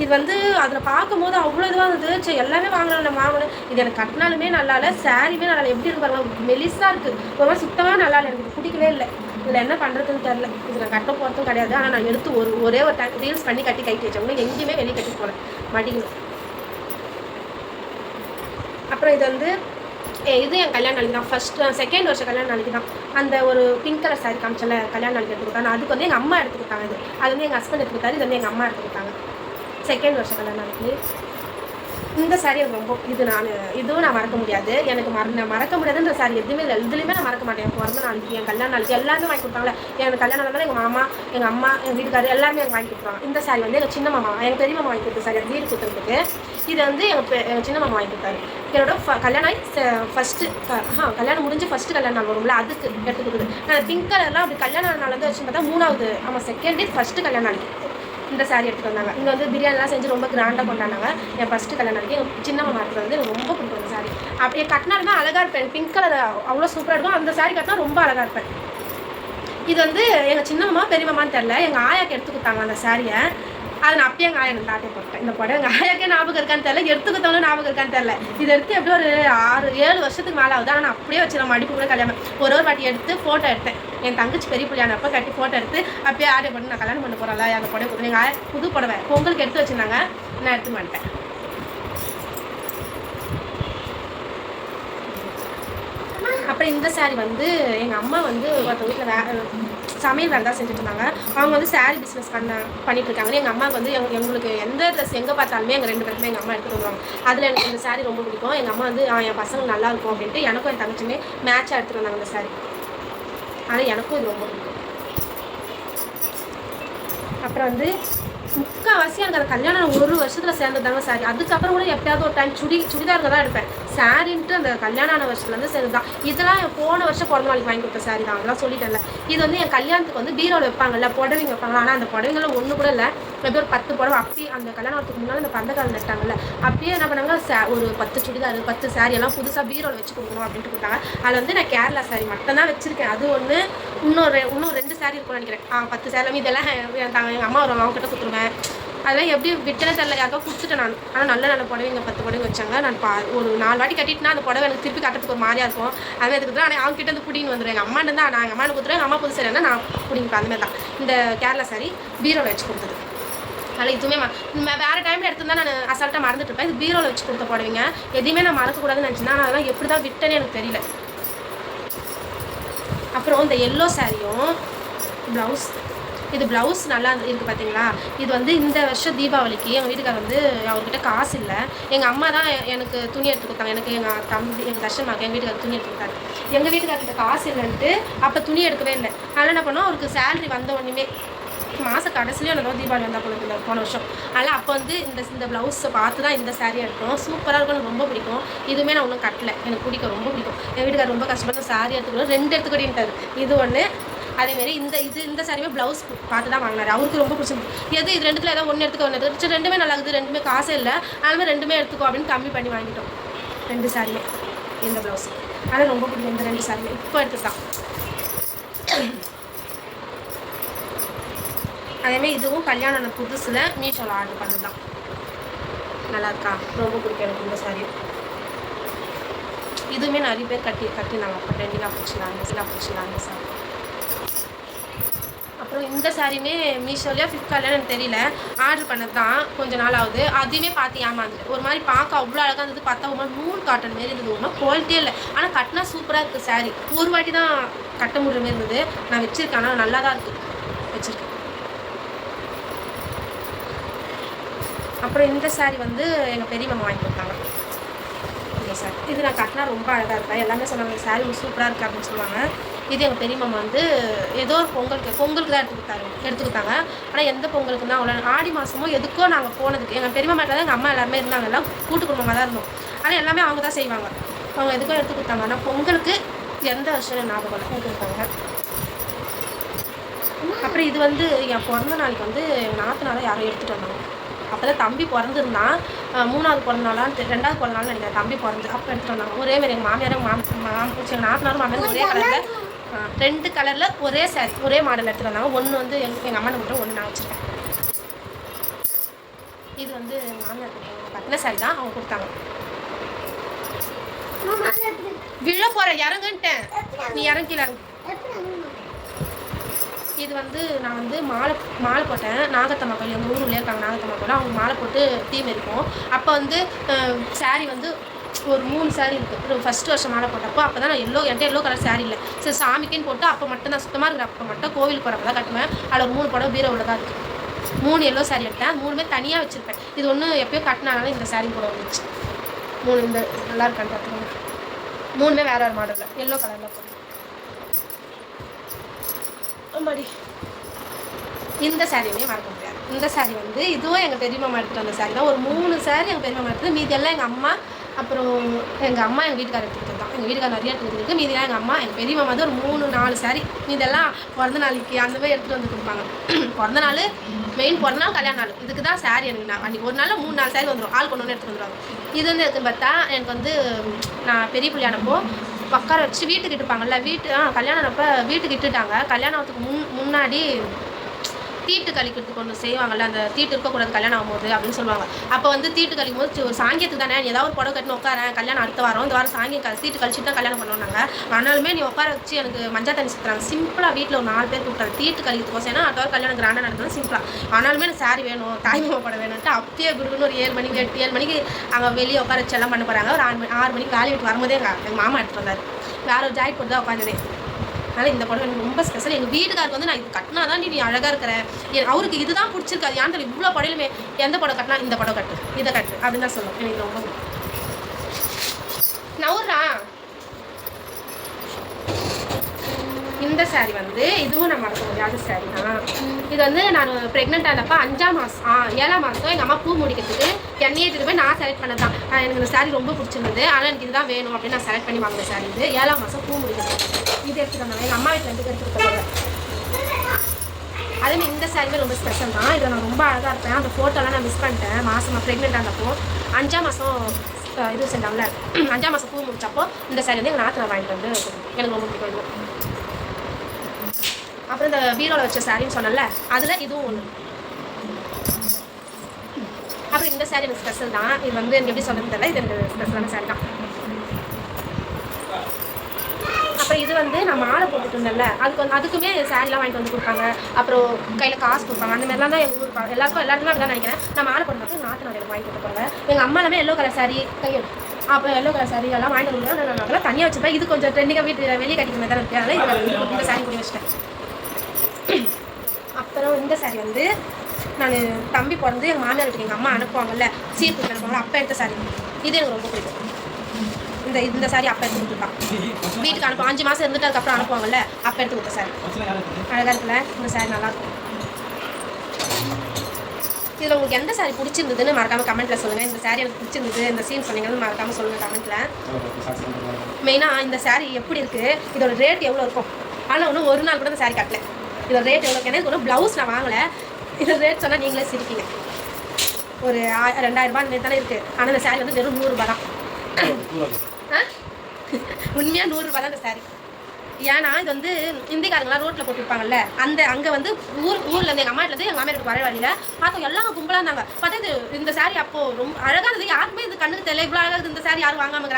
இது வந்து அதில் பார்க்கும்போது அவ்வளோ இதுவாக இருந்தது. சரி எல்லாமே வாங்கலாம் நம்ம வாங்கணும். இது எனக்கு கட்டினாலுமே நல்லா இல்லை சாரியுமே நல்லா எப்படி இருக்கு பாருங்க மெலிஸாக இருக்குது ஒரு மாதிரி சுத்தமாக நல்லா இல்லை எனக்கு பிடிக்கவே இல்லை. இதில் என்ன பண்ணுறதுன்னு தெரில இது நான் கட்ட போகிறதும் கிடையாது. ஆனால் நான் எடுத்து ஒரு ஒரே ஒரு டைம் ரீல்ஸ் பண்ணி கட்டி கைட்டு வச்சவங்க எங்கேயுமே வெளியே கட்டி போகிறேன் மாட்டிக்கணும் அப்புறம் இது வந்து ஏ, இது என் கல்யாண நாளைக்கு தான். ஃபர்ஸ்ட் செகண்ட் வருஷம் கல்யாண நாளைக்கு தான். அந்த ஒரு பிங்க் கலர் சாரி காமிச்சல கல்யாண நாளைக்கு எடுத்துக்கிட்டாங்க அதுக்கு வந்து எங்கள் அம்மா எடுத்துக்கிட்டாங்க இது. அது வந்து எங்கள் ஹஸ்பண்ட் எடுத்துக்கிட்டாரு இது வந்து எங்கள் அம்மா எடுத்துக்கிட்டாங்க செகண்ட் வருஷம் கல்யாணம் நாளைக்கு இந்த சாரி ரொம்ப இது நான் இதுவும் நான் மறக்க முடியாது. எனக்கு மற நான் மறக்க முடியாதுன்ற சாரி எதுவுமே இல்லை. இதுலையுமே நான் மறக்க மாட்டேன். என் பிறந்த நாளைக்கு என் கல்யாண நாளைக்கு எல்லாருமே வாங்கி கொடுத்தாங்களே எனக்கு கல்யாணம் நாள் எங்கள் மாமா எங்கள் அம்மா எங்கள் வீட்டுக்காரர் எல்லாருமே எனக்கு வாங்கி கொடுத்தாங்க இந்த சாரி வந்து எங்கள் சின்ன மாமா எங்கள் பெரிய மாமா வாங்கி கொடுத்த சாரி வீடு கொடுத்துருக்கு இது வந்து எங்கள் பெ- எங்கள் சின்ன மாமா வாங்கி கொடுத்தாரு. என்னோட ஃப- கல்யாணம் ஆகி ஃபஸ்ட்டு ஆ கல்யாணம் முடிஞ்சு ஃபஸ்ட்டு கல்யாணம் நாள் வரும்ல அதுக்கு எடுத்து கொடுக்குது நான் பிங்க் கலர்லாம் அப்படி கல்யாண நாள் வந்து வச்சு பார்த்தா மூணாவது ஆமாம் செகண்ட் டே ஃபஸ்ட்டு கல்யாணம் நாளைக்கு இந்த சாரி எடுத்துட்டு வந்தாங்க. இங்கே வந்து பிரியாணிலாம் செஞ்சு ரொம்ப கிராண்டாக கொண்டாடினாங்க. என் ஃபஸ்ட்டு கல்யாணம் நாளைக்கு எங்கள் சின்ன மாமா வந்து எனக்கு ரொம்ப பிடிக்கும் அந்த சாரி அப்படியே கட்டினாலுமே அழகாக இருப்பேன். பிங்க் கலர் அவ்வளோ சூப்பராக இருக்கும். அந்த சாரி கட்டினா ரொம்ப அழகாக இருப்பேன். இது வந்து எங்கள் சின்னம்மா பெரியம்மான்னு தெரில எங்கள் ஆயாக்கு எடுத்து கொடுத்தாங்க அந்த சாரியை அதை நான் அப்பயே எங்கள் ஆயா எனக்கு போட்டேன். இந்த படம் எங்கள் ஆயாக்கே ஞாபகம் இருக்கான்னு தெரில எடுத்து ஞாபகம் இருக்கான்னு தெரில இது எடுத்து எப்படியும் ஒரு ஆறு ஏழு வருஷத்துக்கு மேலே ஆகுது. ஆனால் அப்படியே வச்சு நான் அடிப்பு கூட கல்யாணம் ஒரு ஒரு வாட்டி எடுத்து ஃபோட்டோ எடுத்தேன். என் தங்கச்சி பெரிய பிள்ளையான அப்போ கட்டி ஃபோட்டோ எடுத்து அப்படியே ஆடை பண்ணி நான் கல்யாணம் பண்ண போகிறேன்ல அந்த புடவை கொடுத்து. எங்கள் ஆயா புது புடவை. பொங்கலுக்கு எடுத்து வச்சுருந்தாங்க. நான் எடுத்து மாட்டேன். அப்புறம் இந்த சாரி வந்து எங்கள் அம்மா வந்து ஒருத்த வீட்டில் வே சமையல் வேலை தான் செஞ்சுட்டு இருந்தாங்க. அவங்க வந்து saree பிஸ்னஸ் பண்ண பண்ணிட்டு இருக்காங்க எங்கள் அம்மாவுக்கு வந்து எங்க எங்களுக்கு எந்த ட்ரெஸ் எங்கே பார்த்தாலுமே எங்கள் ரெண்டு பேருக்குமே எங்கள் அம்மா எடுத்துட்டு வருவாங்க. அதில் எனக்கு இந்த saree ரொம்ப பிடிக்கும். எங்கள் அம்மா வந்து என் பசங்க நல்லா இருக்கும் அப்படின்ட்டு எனக்கும் என் தங்கச்சியுமே மேட்சாக எடுத்துட்டு வந்தாங்க இந்த saree. ஆனால் எனக்கும் இது ரொம்ப பிடிக்கும். அப்புறம் வந்து முக்கால்வாசி எனக்கு அந்த கல்யாணம் ஒரு வருஷத்தில் சேர்ந்ததாங்க சாரி அதுக்கப்புறம் கூட எப்பயாவது ஒரு டைம் சுடி சுடிதாருங்க தான் எடுப்பேன். சாரின்ட்டு அந்த கல்யாணம் ஆன வருஷத்துலேருந்து சேர்ந்து தான் இதெல்லாம் என் போன வருஷம் பிறந்த நாளைக்கு வாங்கி கொடுத்த சாரி தான். அதெல்லாம் சொல்லிட்டேன்ல. இது வந்து என் கல்யாணத்துக்கு வந்து பீரோவில் வைப்பாங்கல்ல புடவைங்க வைப்பாங்க ஆனால் அந்த புடவைங்கெல்லாம் ஒன்று கூட இல்லை. எப்படி ஒரு பத்து புடவை அப்படி அந்த கல்யாணத்துக்கு முன்னால் அந்த பந்தக்கால் நட்டாங்கல்ல. அப்படியே என்ன பண்ணாங்க சே ஒரு பத்து சுடிதார் பத்து சாரி எல்லாம் புதுசாக பீரோவில் வச்சு கொடுக்கணும் அப்படின்ட்டு கொடுத்தாங்க. அதில் வந்து நான் கேரளா சாரி மட்டும் தான் வச்சுருக்கேன். அது ஒன்று இன்னொரு இன்னும் ரெண்டு சாரி இருக்கும்னு நினைக்கிறேன். ஆ பத்து சேலம் இதெல்லாம் எங்கள் அம்மா வருவாங்க அவங்க கிட்ட கொடுத்துருவேன். அதெல்லாம் எப்படி விட்டன தெரில யாருக்கோ கொடுத்துட்டேன் நான். ஆனால் நல்ல நல்ல புடவைங்க பத்து புடவை வச்சாங்க. நான் பா ஒரு நாலு வாட்டி கட்டிட்டுனா அந்த புடவை எனக்கு திருப்பி கட்டுறதுக்கு ஒரு மாதிரியா இருக்கும் அதுமாதிரி அதுக்கு ஆனால் அவங்க கிட்ட வந்து புடின்னு வந்துடுவேன் எங்கள் அம்மா தான் நான் எங்கள் அம்மா கொடுத்துருவேன். எங்கள் அம்மா புது saree நான் பிடிங்கிப்பேன் அந்தமாதிரி தான். இந்த கேரளா சாரி பீரோவில் வச்சு கொடுத்தது. அதில் இதுவுமே வேறு டைமில் எடுத்திருந்தா நான் அசால்ட்டாக மறந்துட்டு இருப்பேன். இது பீரோவில் வச்சு கொடுத்த புடவைங்க. எதையுமே நான் மறக்கக்கூடாதுன்னு நினச்சேன். நான் அதெல்லாம் எப்படி தான் விட்டேன்னு எனக்கு தெரியல. அப்புறம் இந்த எல்லோ சாரியும் ப்ளவுஸ் இது ப்ளவுஸ் நல்லா இருக்குது பார்த்தீங்களா இது வந்து இந்த வருஷம் தீபாவளிக்கு எங்கள் வீட்டுக்காரர் வந்து அவர்கிட்ட காசு இல்லை. எங்கள் அம்மா தான் எனக்கு துணி எடுத்து கொடுத்தாங்க. எனக்கு எங்கள் தம்பி எங்கள் தர்ஷனாக்கு எங்கள் வீட்டுக்காரர் துணி எடுத்து கொடுத்தாரு. எங்கள் வீட்டுக்காரர்கிட்ட காசு இல்லைன்ட்டு அப்போ துணி எடுக்கவே இல்லை. அதனால் என்ன பண்ணோம்? அவருக்கு சேலரி வந்த உடனே மாத கடைசிலையும் எனக்கு தீபாவளி வந்தால் போல இந்த போன வருஷம். அதனால் அப்போ வந்து இந்த இந்த ப்ளவுஸை பார்த்து தான் இந்த சாரீ எடுத்தோம் சூப்பராக இருக்கும். எனக்கு ரொம்ப பிடிக்கும். இதுவுமே நான் ஒன்றும் கட்டலை. எனக்கு பிடிக்கும். ரொம்ப பிடிக்கும். என் வீட்டுக்காரர் ரொம்ப கஷ்டப்பட்டு சாரீ எடுத்துக்கணும். ரெண்டு எடுத்துக்கிட்டேன்ட்டார் இது ஒன்று அதேமாரி இந்த இது இந்த சாரியுமே ப்ளவுஸ் பார்த்து தான் வாங்கினாரு. அவருக்கு ரொம்ப பிடிச்சிருக்கு எது இது ரெண்டுத்துல ஏதாவது ஒன்று எடுத்துக்க ஒன்று சரி, ரெண்டுமே நல்லா இருக்குது ரெண்டுமே காசு இல்லை. அதனால ரெண்டுமே எடுத்துக்கோ அப்படின்னு கம்மி பண்ணி வாங்கிட்டோம். ரெண்டு சாரியுமே இந்த ப்ளவுஸ் ஆனால் ரொம்ப பிடிக்கும் இந்த ரெண்டு சாரியுமே இப்போ எடுத்துதான் அதேமாதிரி இதுவும் கல்யாணம் ஆன புதுசில் மீஷோவில் ஆர்டர் பண்ணது தான் நல்லா இருக்கா ரொம்ப பிடிக்கும் எனக்கு இந்த சாரியும் இதுவுமே நிறைய பேர் கட்டி கட்டினாங்க. அப்போ ட்ரெண்டிங்காக பிடிச்சிருந்தாங்க சில பிடிச்சிருந்தாங்க சார் அப்புறம் இந்த சாரியுமே மீஷோலையோ ஃப்ளிப்கார்ட்லையா எனக்கு தெரியல. ஆர்டர் பண்ணது தான் கொஞ்ச நாள் ஆகுது. அதையுமே பார்த்து ஏமாந்து ஒரு மாதிரி பார்க்க அவ்வளோ அழகாக இருந்தது. பார்த்தா ஒரு மாதிரி நூல் காட்டன் மாரி இருந்தது. ஒன்றும் குவாலிட்டியே இல்லை. ஆனால் கட்டினா சூப்பராக இருக்குது சாரி ஒரு வாட்டி தான் கட்ட முடிகிற மாரி இருந்தது. நான் வச்சுருக்கேன். ஆனால் நல்லா தான் இருக்குது வச்சுருக்கேன். அப்புறம் இந்த saree வந்து எங்கள் பெரிய மாமா வாங்கி கொடுத்தாங்க. இந்த இது நான் கட்டினா ரொம்ப அழகாக இருப்பேன் எல்லாமே சொன்னாங்க saree சூப்பராக இருக்குது அப்படின்னு சொல்லுவாங்க. இது எங்கள் பெரியம்மா வந்து ஏதோ ஒரு பொங்கலுக்கு பொங்கலுக்கு தான் எடுத்துக்கிட்டாங்க எடுத்துக்கிட்டாங்க. எடுத்து கொடுத்தாங்க ஆனால் எந்த பொங்கலுக்கு தான் அவ்வளோ ஆடி மாதமோ எதுக்கோ நாங்கள் போனதுக்கு எங்கள் பெரியம்மா வீட்டில் தான் எங்கள் அம்மா எல்லாருமே இருந்தாங்க. எல்லாம் கூட்டு குடும்பமாக தான் இருந்தோம். ஆனால் எல்லாமே அவங்க தான் செய்வாங்க. அவங்க எதுக்கோ எடுத்து கொடுத்தாங்க ஆனால் பொங்கலுக்கு எந்த வருஷம் ஞாபகம் இல்லை. கொடுத்தாங்க அப்புறம் இது வந்து என் பிறந்த நாளைக்கு வந்து எங்கள் நாத்தனால யாரும் எடுத்துகிட்டு வந்தாங்க. அப்போ தான் தம்பி பிறந்திருந்தான் மூணாவது பிறந்த நாளான்னு ரெண்டாவது பிறந்த நினைக்கிறேன். தம்பி பிறந்து அப்போ எடுத்துகிட்டு வந்தாங்க. ஒரே மாதிரி எங்கள் மாமியாரும் மாம் மாம் எங்கள் நாத்தனாரும் மாமியாரும் ஒரே கலரில் ரெண்டு கலரில் ஒரே சாரி ஒரே மாடல் எடுத்துகிட்டு வந்தாங்க ஒன்று வந்து எங்கள் எங்கள் அம்மா மட்டும் ஒன்று நான் வச்சுருக்கேன். இது வந்து எங்கள் மாமியார் பட்டின சாரி தான் அவங்க கொடுத்தாங்க. விழ போற இறங்குன்ட்டேன். நீ இறங்கில இது வந்து நான் வந்து மாலை மாலை போட்டேன். நாகத்தம்மா கோயில் எங்கள் ஊருக்குள்ளே இருக்காங்க நாகத்தம்மா கோயில் அவங்க மாலை போட்டு தீம் இருக்கும். அப்போ வந்து சாரி வந்து ஒரு மூணு சாரீ இருக்குது ஃபஸ்ட்டு வருஷம் மாலை போட்டப்போ அப்போ தான் நான் எல்லோ என்கிட்ட எல்லோ கலர் saree இல்லை. சரி சாமிக்குன்னு போட்டு அப்போ மட்டும் தான் சுத்தமாக இருக்கிற அப்போ மட்டும் கோவிலுக்கு போகிறப்ப தான் கட்டுவேன். அதில் ஒரு மூணு படம் பீரோவில் தான் இருக்குது மூணு எல்லோ saree எடுத்தேன். அது மூணுமே தனியாக வச்சுருப்பேன். இது ஒன்று எப்பயோ கட்டினாலும் இந்த saree கூட வந்துச்சு மூணு இந்த நல்லா இருக்கான்னு பார்த்துக்கோங்க மூணுமே வேறு ஒரு மாடலில் எல்லோ கலரில் போட்டு ஆமாடி இந்த சாரியுமே மறக்க முடியாது. இந்த சாரி வந்து இதுவும் எங்கள் பெரியம்மா எடுத்துகிட்டு வந்த சாரி தான். ஒரு மூணு சாரி எங்கள் பெரியம்மா எடுத்து மீதி எல்லாம் எங்கள் அம்மா அப்புறம் எங்கள் அம்மா எங்கள் வீட்டுக்காரர் எடுத்துக்கிட்டு தான். எங்கள் வீட்டுக்காரர் நிறைய எடுத்துக்கிட்டு மீதியெல்லாம் எங்கள் அம்மா எங்கள் பெரியம்மா வந்து ஒரு மூணு நாலு சாரி இதெல்லாம் பிறந்த நாளைக்கு அந்த மாதிரி எடுத்துகிட்டு வந்து கொடுப்பாங்க. பிறந்த நாள் மெயின் பிறந்த நாள் கல்யாண நாள். இதுக்கு தான் சாரி எனக்கு நான் அன்றைக்கி ஒரு நாள் மூணு நாலு சாரி வந்துடும் ஆள் கொண்டு வந்து எடுத்துகிட்டு வந்துடுவாங்க இது வந்து எதுக்குன்னு பார்த்தா எனக்கு வந்து நான் பெரிய பிள்ளையானப்போ உட்கார வச்சு வீட்டுக்கு இட்டுப்பாங்கல்ல வீட்டு ஆ கல்யாணம் அப்போ வீட்டுக்கு இட்டுட்டாங்க. கல்யாணத்துக்கு முன் முன்னாடி தீட்டு கழிக்கிறதுக்கு ஒன்று செய்வாங்கல்ல அந்த தீட்டு இருக்கக்கூடாது கல்யாணம் ஆகும்போது அப்படின்னு சொல்லுவாங்க. அப்போ வந்து தீட்டு கழிக்கும் போது ஒரு சாங்கியத்துக்கு தானே நீ ஏதாவது ஒரு புடவை கட்டினு உட்காரேன் கல்யாணம் அடுத்த வாரம் இந்த வாரம் சாங்கியம் க தீட்டு கழிச்சுட்டு தான் கல்யாணம் பண்ணுவாங்க ஆனாலுமே நீ உட்கார வச்சு எனக்கு மஞ்சள் தண்ணி சுற்றுறாங்க சிம்பிளாக வீட்டில் ஒரு நாலு பேர் கூப்பிட்டாங்க. தீட்டு கழிக்கிறதுக்கோசம் ஏன்னா அடுத்த வாரம் கல்யாணம் கிராண்டாக நடந்தது சிம்பிளாக ஆனாலுமே எனக்கு சாரி வேணும் தாய்மாமா படம் வேணும்ட்டு அப்படியே குருன்னு ஒரு ஏழு மணிக்கு எட்டு ஏழு மணிக்கு அங்கே வெளியே உட்கார வச்சு எல்லாம் பண்ண போகிறாங்க ஒரு ஆறு மணி ஆறு மணிக்கு வேலையை விட்டு வரும்போதே எங்கள் எங்கள் மாமா எடுத்துகிட்டு வந்தார். வேற ஒரு ஜாக்கெட் போட்டு தான் உட்காந்துனே அதனால் இந்த புடவை எனக்கு ரொம்ப ஸ்பெஷல் எங்கள் வீட்டுக்காருக்கு வந்து நான் இது கட்டினா தான் நீ அழகாக இருக்கிறேன் அவருக்கு இதுதான் பிடிச்சிருக்காது ஏன் தெரியும் இவ்வளோ படையிலுமே? எந்த படம் கட்டினா இந்த படம் கட்டு இதை கட்டு அப்படின்னு தான் சொல்லுவோம் எனக்கு ரொம்ப நவுறா இந்த saree வந்து இதுவும் நான் மறக்க முடியாத saree தான். இது வந்து நான் ப்ரெக்னென்ட் ஆனப்போ அஞ்சாம் மாதம் ஆ ஏழாம் மாதம் எங்கள் அம்மா பூ முடிக்கிறதுக்கு என்னையே திரும்ப போய் நான் செலக்ட் பண்ணது தான். எனக்கு இந்த saree ரொம்ப பிடிச்சிருந்தது. ஆனால் எனக்கு இதுதான் வேணும் அப்படின்னு நான் செலக்ட் பண்ணி வாங்கின saree இது. ஏழாம் மாதம் பூ முடிக்கிறது இது எடுத்துட்டு வந்தாங்க எங்கள் அம்மா வீட்டில் இருந்து எடுத்துட்டு போவாங்க அதே இந்த சாரியுமே ரொம்ப ஸ்பெஷல் தான். இதில் நான் ரொம்ப அழகாக இருப்பேன். அந்த ஃபோட்டோலாம் நான் மிஸ் பண்ணிட்டேன். மாதமாக ப்ரெக்னென்ட் ஆனப்போ. அஞ்சாம் மாதம் இது செஞ்சாங்கல்ல அஞ்சாம் மாதம் பூ முடிச்சப்போ இந்த சாரி வந்து எங்கள் நாத்தில் வாங்கிட்டு வந்து எனக்கு ரொம்ப பிடிக்கும் அப்புறம் இந்த பீரோவில் வச்ச சாரின்னு சொன்னேன்ல அதில் இதுவும் ஒன்று அப்புறம் இந்த சாரி எனக்கு ஸ்பெஷல் தான். இது வந்து எனக்கு எப்படி சொல்கிறது தெரியல. இது எனக்கு ஸ்பெஷலான சாரி தான் அப்புறம் இது வந்து நான் மாலை போட்டுட்டு இருந்தேன்ல அதுக்கு வந்து அதுக்குமே சாரிலாம் வாங்கிட்டு வந்து கொடுப்பாங்க. அப்புறம் கையில் காசு கொடுப்பாங்க. அந்த மாதிரிலாம் தான் எங்கள் ஊர் பா- எல்லாருக்கும் எல்லாருக்குமே அப்படிதான் நினைக்கிறேன். நான் மாலை போட்டு மட்டும் நாட்டு எனக்கு வாங்கி கொடுப்பாங்க. எங்கள் அம்மா எல்லாமே எல்லோ கலர் சாரி கையில் அப்போ எல்லோ கலர் சாரி எல்லாம் வாங்கிட்டு வந்து நான் அதெல்லாம் தனியாக வச்சுப்பேன் இது கொஞ்சம் ட்ரெண்டிங்காக வீட்டு வெளியே கட்டிக்கிற மாதிரி தான் இருக்கு. அதனால் இந்த சாரி கூட வச்சிட்டேன். அப்புறம் இந்த சாரி வந்து நான் தம்பி பிறந்து எங்கள் மாமியார் வீட்டுக்கு எங்கள் அம்மா அனுப்புவாங்கல்ல சீர்க்கு அனுப்புவாங்கல்ல அப்போ எடுத்த சாரி இது எனக்கு ரொம்ப பிடிக்கும். இந்த இந்த சாரி அப்போ எடுத்து கொடுத்துருக்கான் வீட்டுக்கு அனுப்பு அஞ்சு மாதம் இருந்துட்டு அதுக்கப்புறம் அனுப்புவாங்கல்ல அப்போ எடுத்து கொடுத்த சாரி அழகாக இருக்குல்ல? இந்த சாரி நல்லா இருக்கும் இதில் உங்களுக்கு எந்த சாரி பிடிச்சிருந்ததுன்னு மறக்காம கமெண்ட்டில் சொல்லுங்கள் இந்த சாரி எனக்கு பிடிச்சிருந்தது. இந்த சீன் சொன்னீங்கன்னு மறக்காம சொல்லுங்கள் கமெண்ட்டில் மெயினாக இந்த சாரி எப்படி இருக்குது இதோட ரேட் எவ்வளோ இருக்கும்? ஆனால் இன்னும் ஒரு நாள் கூட இந்த சாரி கட்டல. இதோட ரேட் எவ்வளோ ஏன்னா இதுக்கு ப்ளவுஸ் நான் வாங்கலை. இதோட ரேட் சொன்னால் நீங்களே சிரிப்பீங்க. ஒரு ஆ- ரெண்டாயிரம் ரூபாய் தானே இருக்குது ஆனால் இந்த சாரி வந்து வெறும் நூறுரூபா தான். உண்மையாக நூறுரூவா தான் இந்த சாரீ ஏன்னா இது வந்து இந்திக்காரங்களாம் ரோட்டில் போட்டுருப்பாங்கல்ல அந்த அங்கே வந்து ஊர் ஊரில் இருந்து எங்கள் அம்மா வீட்டில் எங்கள் மாமியாருக்கு வர வழியில் பார்த்தோம் எல்லாம் கும்பலாக இருந்தாங்க. பார்த்தா இது இந்த saree அப்போ ரொம்ப அழகாக இருந்தது யாருமே இது கண்ணுக்கு தெரியல இவ்வளோ அழகாக இந்த சாரி யாரும் வாங்காம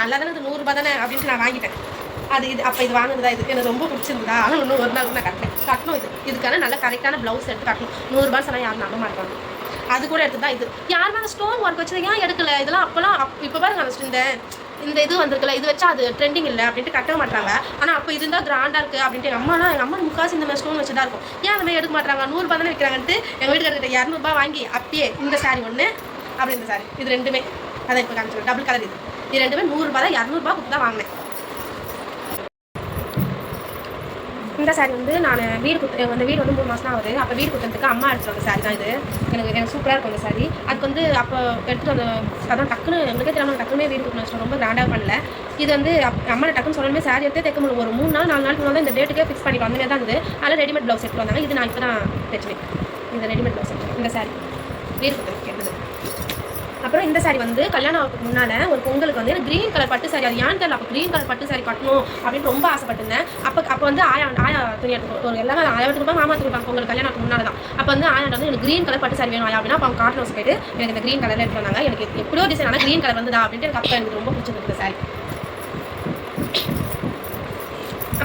நல்லா தானே இது நூறுரூபா தானே அப்படின்ட்டு நான் வாங்கிட்டேன். அது இது அப்போ இது வாங்கினதா இது. எனக்கு ரொம்ப பிடிச்சிருந்ததா? ஆனால் இன்னும் ஒரு நாள் நான் கட்டினேன் கட்டணும் இது. இதுக்கான நல்ல கரெக்டான ப்ளவுஸ் எடுத்து கட்டணும். நூறுரூபான்னு சொன்னால் யாரும் நம்ப மாட்டாங்க. அது கூட எடுத்து தான் இது. யாருமே அந்த ஸ்டோன் ஒர்க் வச்சது ஏன் எடுக்கல? இதெல்லாம் அப்போலாம் இப்போ பாருங்க அந்த இந்த இந்த இது வந்திருக்குல்ல இது வச்சா அது ட்ரெண்டிங் இல்லை அப்படின்ட்டு கட்ட மாட்டாங்க ஆனால் அப்போ இது இருந்தால் கிராண்டாக இருக்குது அப்படின்ட்டு எங்கள் அம்மாலாம் எங்கள் அம்மா முக்காசு இந்த மாதிரி ஸ்டோன் வச்சு தான் இருக்கும். ஏன் அந்த மாதிரி எடுக்க மாட்டாங்க நூறுரூபா தானே விற்கிறாங்கன்ட்டு எங்கள் வீட்டுக்காரர்கிட்ட இரநூறுபா வாங்கி அப்பயே இந்த சாரீ ஒன்று அப்படி இந்த சாரி இது ரெண்டுமே. அதான் இப்போ காமிச்சிருக்கேன். டபுள் கலர் இது. இது ரெண்டுமே நூறுரூபா தான் இரநூறுபா கொடுத்து தான் வாங்கினேன். இந்த சாரி வந்து நான் வீடு குத்து அந்த வீடு வந்து மூணு மாதம் ஆகுது. அப்போ வீடு குத்துறதுக்கு அம்மா எடுத்துட்டு வந்த சாரி தான் இது. எனக்கு எனக்கு சூப்பராக இருக்கும் இந்த சாரி அதுக்கு வந்து அப்போ எடுத்துகிட்டு அந்த அதான் டக்குன்னு எங்களுக்கே தெரியாமல் டக்குனே வீடு குத்து வச்சிட்டோம் ரொம்ப கிராண்டாக பண்ணல. இது வந்து அப் அம்மா டக்குன்னு சொல்லணுமே சாரி எடுத்தே தைக்க முடியும் ஒரு மூணு நாள் நாலு நாளுக்கு முன்னாடி இந்த டேட்டுக்கே ஃபிக்ஸ் பண்ணிட்டு வந்தமே தான் இருந்தது. அதில் ரெடிமேட் ப்ளவுஸ் எடுத்துகிட்டு வந்தாங்க. இது நான் இப்போ தான் தைச்சுவேன் இந்த ரெடிமேட் ப்ளவுஸ் இந்த சாரி வீடு குத்துறேன் அப்புறம் இந்த சாரி வந்து கல்யாணம் ஆகிறதுக்கு முன்னால் ஒரு பொங்கலுக்கு வந்து எனக்கு க்ரீன் கலர் பட்டு சாரி அது ஏன் தெரியல அப்போ க்ரீன் கலர் பட்டு சாரி கட்டணும் அப்படின்னு ரொம்ப ஆசைப்பட்டிருந்தேன். அப்போ அப்போ வந்து ஆயா ஆயா துணி ஒரு எல்லாமே ஆயா ரூபாய் மாமா கொடுப்பாங்க பொங்கல் கல்யாணத்துக்கு முன்னால் தான் அப்போ வந்து ஆயா வந்து எனக்கு க்ரீன் கலர் பட்டு சாரி வேணும் ஆயா அப்படின்னா அப்போ அவங்க காட்டன் போயிட்டு எனக்கு இந்த க்ரீன் கலரில் எடுத்து வந்தாங்க. எனக்கு எப்படியோ டிசைன் ஆனால் க்ரீன் கலர் வந்ததா அப்படின்ட்டு எனக்கு அப்போ எனக்கு ரொம்ப பிடிச்சிருக்கு சாரி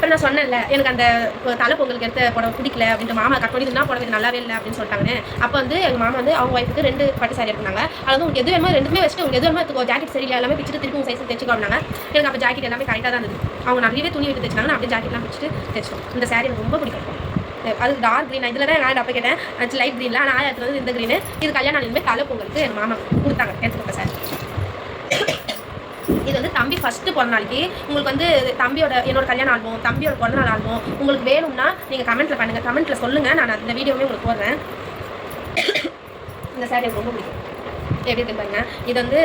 அப்புறம் நான் சொன்னேன்ல எனக்கு அந்த தலை பொங்கலுக்கு எடுத்த புடவை பிடிக்கல அப்படின்ட்டு மாமா கட் பண்ணி இருந்தால் புடவை நல்லாவே இல்லை அப்படின்னு சொல்லிட்டாங்க அப்போ வந்து எங்கள் மாமா வந்து அவங்க ஒய்ஃபுக்கு ரெண்டு பட்டு சாரி எடுத்தாங்க அது வந்து உங்களுக்கு எது வேணுமோ ரெண்டுமே வச்சுட்டு உங்களுக்கு எது வேணுமோ எடுத்துக்கோ ஜாக்கெட் சரியில்லை எல்லாமே பிச்சுட்டு திருப்பி உங்கள் சைஸ் தைச்சிக்கோ அப்படின்னாங்க. எனக்கு அப்போ ஜாக்கெட் எல்லாமே கரெக்டாக தான் இருந்தது. அவங்க நிறையவே துணி எடுத்து தைச்சினாங்க அப்படியே ஜாக்கெட்லாம் பிடிச்சிட்டு தைச்சோம் இந்த சாரி எனக்கு ரொம்ப பிடிக்கும். அது டார்க் க்ரீன் இதில் தான் நான் அப்போ கேட்டேன். அது லைட் க்ரீனில் நான் எடுத்துகிட்டு வந்து இந்த க்ரீனு இது கல்யாணம் ஆனதுமே தலை பொங்கலுக்கு எங்கள் மாமா கொடுத்தாங்க. எடுத்துக்கோங்க சார் இது வந்து தம்பி ஃபஸ்ட்டு பிறந்த நாளைக்கு உங்களுக்கு வந்து தம்பியோட என்னோட கல்யாணம் ஆல்பம் தம்பியோட பிறந்த நாள் ஆல்பம் உங்களுக்கு வேணும்னா நீங்கள் கமெண்ட்டில் பண்ணுங்கள் கமெண்ட்டில் சொல்லுங்கள் நான் அந்த வீடியோவே உங்களுக்கு போடுறேன். இந்த சாரி எனக்கு ரொம்ப பிடிக்கும். எப்படி இருக்கு பாருங்க. இது வந்து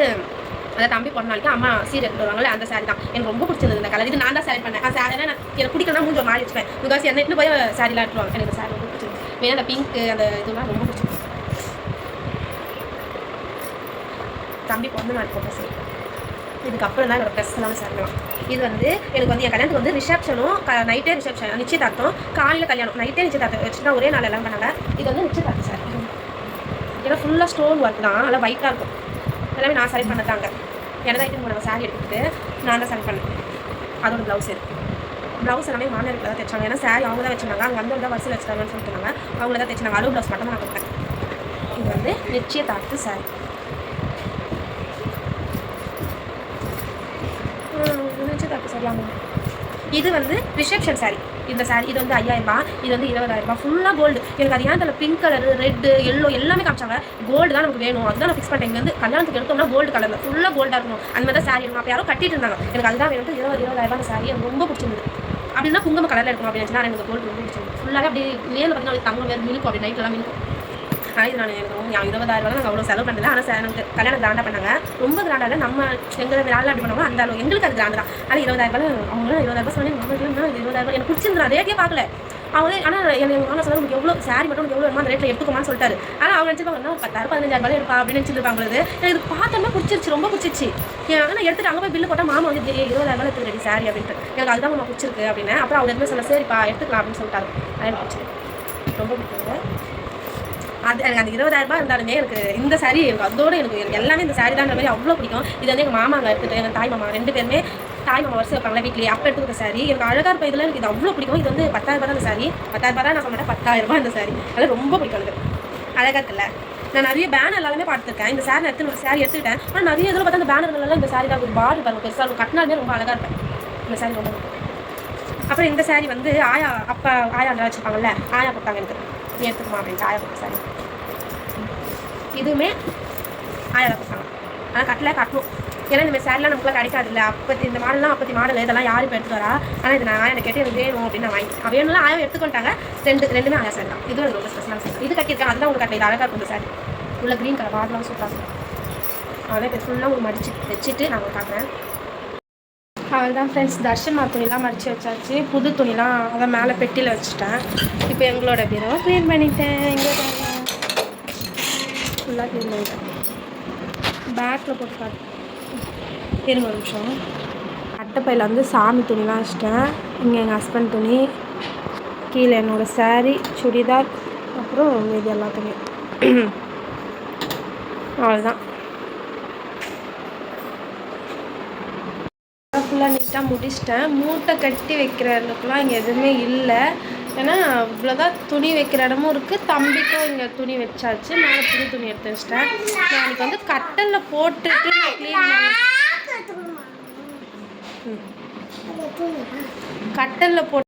அந்த தம்பி பிறந்த நாளைக்கு அம்மா சீர் எடுத்து வருவாங்கல்ல அந்த சாரி தான். எனக்கு ரொம்ப பிடிச்சிருந்தது இந்த கலர் இது நான் தான் செலக்ட் பண்ணேன். அந்த சாரி நான் எனக்கு பிடிக்கலாம் மூஞ்சி மாறி வச்சுப்பேன். முக்காசி என்ன இன்னும் போய் சாரிலாம் எடுத்துருவாங்க எனக்கு சாரி ரொம்ப பிடிச்சிருக்கு மெயினாக அந்த பிங்க் அந்த இதெல்லாம் ரொம்ப பிடிச்சிருக்கு தம்பி பிறந்த நாள் போட்டேன் சரி. இதுக்கப்புறம் தான் என்னோட பிரச்சனை எல்லாம் சேர்க்கலாம் இது வந்து எனக்கு வந்து என் கல்யாணத்துக்கு வந்து ரிசப்ஷனும் க நைட்டே ரிசப்ஷன் நிச்சயதார்த்தம் காலையில் கல்யாணம் நைட்டே நிச்சயதார்த்தம் வச்சுட்டா ஒரே நாள் எல்லாம் பண்ணாங்க இது வந்து நிச்சயதார்த்தம் சார். ஏன்னா ஃபுல்லாக ஸ்டோன் ஒர்க் தான். நல்லா ஒயிட்டாக இருக்கும். எல்லாமே நான் செலக்ட் பண்ணதாங்க எனக்கு தான் இட்டு சாரி எடுத்துக்கிட்டு நான் தான் செலக்ட் பண்ணேன். அதோட ப்ளவுஸ் இருக்குது ப்ளவுஸ் எல்லாமே மாநிலத்தில் தான் தைச்சாங்க. ஏன்னா சாரி அவங்க தான் வச்சுருந்தாங்க. அங்கே வந்து தான் வரிசையில் வச்சுட்டாங்கன்னு சொல்லிட்டு இருந்தாங்க. அவங்கள தான் தைச்சாங்க. அளவு ப்ளவுஸ் மட்டும் தான் நான் கொடுத்தேன் இது வந்து நிச்சயதார்த்து சாரி நிச்சயதார்த்த சாரி ஆமாம் இது வந்து ரிசப்ஷன் சாரி இந்த சாரி இது வந்து ஐயாயிரம்? ரூபாய் இது வந்து இருபதாயிரம்? ரூபாய் ஃபுல்லாக கோல்டு எனக்கு அது ஏன் அதில் பிங்க் கலர் ரெட்டு எல்லோ எல்லாமே காமிச்சாங்க. கோல்டு தான் நமக்கு வேணும். அதுதான் நான் ஃபிக்ஸ் பண்ணிட்டேன் வந்து கல்யாணத்துக்கு எடுத்தோம்னா கோல்டு கலரில் ஃபுல்லாக கோல்டாக இருக்கணும். அந்த மாதிரி தான் சாரி இருக்கணும். அப்போ யாரோ கட்டிட்டு இருந்தாங்க. எனக்கு அதுதான் வேணும். இருபது இருபதாயிரம் ரூபாய் சாரி எனக்கு ரொம்ப பிடிச்சிருந்தது. அப்படின்னா குங்கும கலரில் இருக்கும் அப்படின்னு சொன்னால் எனக்கு கோல்டு ரொம்ப பிடிச்சிருந்தது. ஃபுல்லாகவே அப்படியே நேரில் பார்த்தீங்கன்னா தங்கம் வேறு மினுக்கும். அப்படி நைட்லாம் மினுக்கும். ஹாய் நான் எனக்கு ரொம்ப இருபதாயிரம் ரூபாய் நாங்கள் அவ்வளோ செலவு பண்ணல ஆனால் எனக்கு கல்யாணம் கிராண்டாக பண்ணாங்க. ரொம்ப கிராண்டாக இல்லை நம்ம எங்கள் வேலை அப்படி பண்ணுவோம் அந்த அளவு எங்களுக்கு அது கிராண்ட் தான். ஆனால் இருபதாயிரம் ரூபாய் அவங்களும் இருபதாயிரம் ரூபாய் சொன்னேன் இருபதாயிரம் ரூபாய். எனக்கு பிடிச்சிருந்தா ரேட்டே பார்க்கல. அவங்க ஆனால் எனக்கு எங்கள் மாமா சொன்னாங்க உங்களுக்கு எவ்வளோ சாரி மட்டும் உங்களுக்கு எவ்வளோ வேணுமோ அந்த ரேட்டில் எடுத்துக்கோமான்னு சொல்லிட்டாரு. ஆனால் அவங்க நினச்சிப்பாங்க பத்தாயிரம் பதினஞ்சாயிரம் ரூபாய் எடுப்பா? அப்படின்னு நினச்சிருப்பாங்க எனக்கு பார்த்தோம்னா பிடிச்சிருச்சு. ரொம்ப பிடிச்சிருச்சு. ஆனால் எடுத்துட்டு அங்கே போய் பில்லு போட்டால் மாமா வந்து இருபதாயிரம் ரூபாய் எடுத்துக்கிறேன் சாரி அப்படின்ட்டு. எனக்கு அதுதான் மாமா பிடிச்சிருக்கு அப்படின்னு. அப்புறம் அவர் எதுவுமே சொல்ல சரிப்பா எடுத்துக்கலாம் அப்படின்னு சொல்லிட்டாரு. அது எனக்கு பிடிச்சிருக்கு. ரொம்ப பிடிச்சிருக்கு. அது எனக்கு அந்த இருபதாயிரம் ரூபாய் இருந்தாலுமே எனக்கு இந்த சாரி எனக்கு அதோட எனக்கு எனக்கு எல்லாமே இந்த சாரி தான்ற மாதிரி அவ்வளோ பிடிக்கும். இது வந்து எங்கள் மாமாங்க எடுத்துகிட்டு எங்கள் தாய் மாமா ரெண்டு பேருமே தாய் மாமா வருஷம் வைப்பாங்களா வீட்லேயே அப்போ எடுத்துக்கிற சாரி எனக்கு அழகாக இருப்ப இதில் எனக்கு இது அவ்வளோ பிடிக்கும். இது வந்து பத்தாயிரம் ரூபாய் தான் இந்த சாரி பத்தாயிரம் ரூபாய் தான் நான் சொன்னேன் பத்தாயிரம் ரூபாய் இந்த சாரி அதெல்லாம் ரொம்ப பிடிக்கும் எனக்கு. அழகாக இருக்குல்ல. நான் நிறைய பேனர் எல்லாமே பார்த்துருக்கேன். இந்த சாரி எடுத்து சாரி எடுத்துக்கிட்டேன். ஆனால் நிறைய இதில் பார்த்தா அந்த பேனர்கள்லாம் இந்த சாரி தான். ஒரு பாடு பாருங்க பெருசாக இருக்கும். கட்டினாலுமே ரொம்ப அழகாக இருப்பேன் இந்த சாரி ரொம்ப அப்புறம் இந்த சாரி வந்து ஆயா அப்பா ஆயா அண்ணா வச்சுருப்பாங்கல்ல ஆயா கொடுத்தாங்க எனக்கு. நேற்று எடுத்துக்குமா அப்படின்ட்டு ஆயா சாரி. இதுவுமே ஆயிரம் கொடுத்தாங்க ஆனால் கட்டில் கட்டணும். ஏன்னா இந்த மாதிரி சாரிலாம் நமக்குலாம் கிடைக்காது இல்லை அப்பத்தி இந்த மாடல்லாம் அப்பத்தி மாடல் இதெல்லாம் யாரும் இப்போ எடுத்து வரா. ஆனால் இது நான் ஆயிரம் கேட்டு எனக்கு வேணும் அப்படின்னு நான் வாங்கி அவன் வேணும்லாம் ஆயிரம் எடுத்துக்கொண்டாங்க. ரெண்டு ரெண்டுமே ஆயா சாரி தான். இது எனக்கு ரொம்ப ஸ்பெஷலாக சார். இது கட்டியிருக்கேன். அதுதான் உங்களுக்கு கட்டல. இது அழகாக இருக்கும் இந்த சாரி. உள்ள க்ரீன் கலர் மாடலாம் சூப்பராக இருக்கும். அதெல்லாம் ஃபுல்லாக உங்களுக்கு மடிச்சு வச்சுட்டு நான் உங்களுக்கு காட்டுறேன். அவள் தான் ஃப்ரெண்ட்ஸ் தர்ஷனா துணிலாம் மடித்து வச்சாச்சு. புது துணிலாம் அதான் மேலே பெட்டியில் வச்சுட்டேன். இப்போ எங்களோட பீரோ க்ளீன் பண்ணிட்டேன். இங்கே ஃபுல்லாக க்ளீன் பண்ணிட்டேன். பேக்கில் போட்டு காட்டு. இருங்க ஒரு நிமிஷம். அட்டைப்பையில் வந்து சாமி துணிலாம் வச்சுட்டேன். இங்கே எங்கள் ஹஸ்பண்ட் துணி கீழே என்னோடய சாரீ சுடிதார் அப்புறம் மீதி எல்லா துணியும். அவ்வளோதான் ஃபுல்லாக நீட்டாக முடிச்சிட்டேன். மூட்டை கட்டி வைக்கிற அளவுக்குலாம் இங்கே எதுவுமே இல்லை. ஏன்னா இவ்வளோதான் துணி வைக்கிற இடமும் இருக்குது தம்பிக்கும் இங்கே துணி வச்சாச்சு. மேலே புது துணி எடுத்து வச்சிட்டேன். நாளைக்கு வந்து கட்டலில் போட்டுட்டு நான் க்ளீன் கட்டலில் போட்டு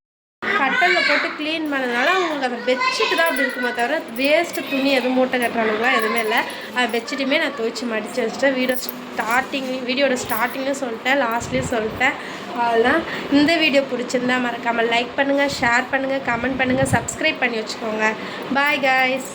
கட்டலில் போட்டு க்ளீன் பண்ணதுனால அவங்களுக்கு அந்த பெட்ஷீட் தான் அப்படி இருக்குமா தவிர வேஸ்ட்டு துணி எதுவும் மூட்டை கட்டுறானுங்களாம் எதுவுமே இல்லை. அது பெட்ஷீட்டுமே நான் துவைச்சி மடித்து வச்சுட்டேன். வீடியோ ஸ்டார்டிங் வீடியோட ஸ்டார்டிங்லேயும் சொல்லிட்டேன். லாஸ்ட்லேயும் சொல்லிட்டேன். அதெல்லாம் இந்த வீடியோ பிடிச்சிருந்தா மறக்காமல் லைக் பண்ணுங்கள் ஷேர் பண்ணுங்கள் கமெண்ட் பண்ணுங்கள் சப்ஸ்கிரைப் பண்ணி வச்சுக்கோங்க. Bye guys